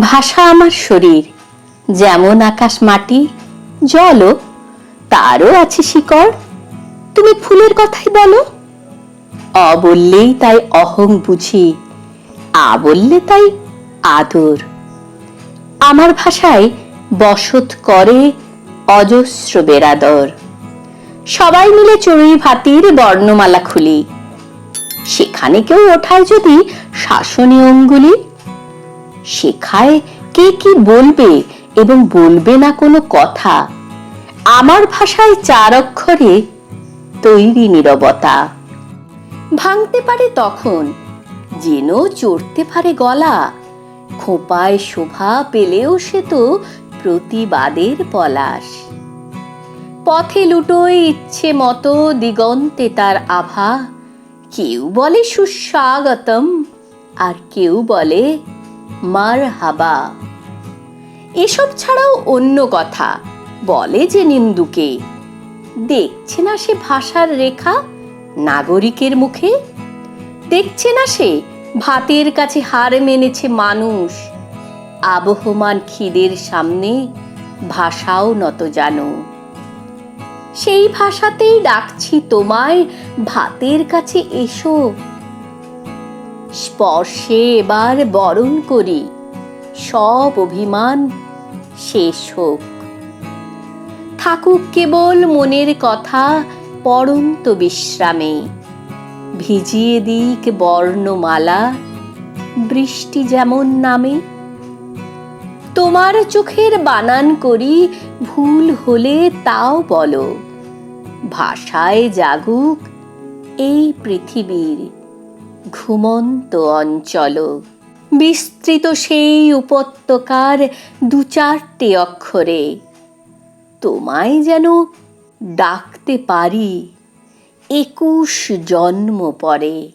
ভাষা আমার শরীর। যেমন আকাশ মাটি, জলও, তারও আছে শিকড়। তুমি ফুলের কথাই বলো। অ বললেই তাই অহং বুঝি, আ বললে তাই আদর। আমার ভাষায় বসত করে অজস্র বেরাদর। সবাই মিলে চড়ুই ভাতির, বর্ণমালা খুলি। সেখানে কেউ ওঠায় যদি শাসনী অঙ্গুলি। শেখায় কে কি বলবে এবং বলবে না কোনো কথা। আমার ভাষায় চার অক্ষরে তৈরি নীরবতা। ভাঙতে পারে তখন, যেন চড়তে পারে গলা। খোঁপায় শোভা পেলেও সে তো প্রতিবাদের পলাশ। পথে লুটোয় ইচ্ছে মতো দিগন্তে তার আভা। কেউ বলে সুস্বাগতম, আর কেউ বলে মার হাবা এসব ছাড়াও অন্য কথা, বলে যে নিন্দুকে। দেখছে না সে ভাষার রেখা নাগরিকের মুখে? দেখছে না সে ভাতের কাছে হার মেনেছে মানুষ? আবহমান খিদের সামনে ভাষাও নত জানো। সেই ভাষাতেই ডাকছি তোমায়, ভাতের কাছে এসো। স্পর্শে এবার বরণ করি। সব অভিমান শেষ হোক। থাকুক কেবল মনের কথা পড়ন্ত বিশ্রামে। ভিজিয়ে দিক বর্ণমালা, বৃষ্টি যেমন নামে। তোমার চোখের বানান করি, ভুল হলে তাও বলো। ভাষায় জাগুক এই পৃথিবীর ঘুমন্ত অঞ্চল। বিস্তৃত সেই উপত্যকার দু চারটে অক্ষরে। তোমায় যেন ডাকতে পারি একুশ জন্ম পরে।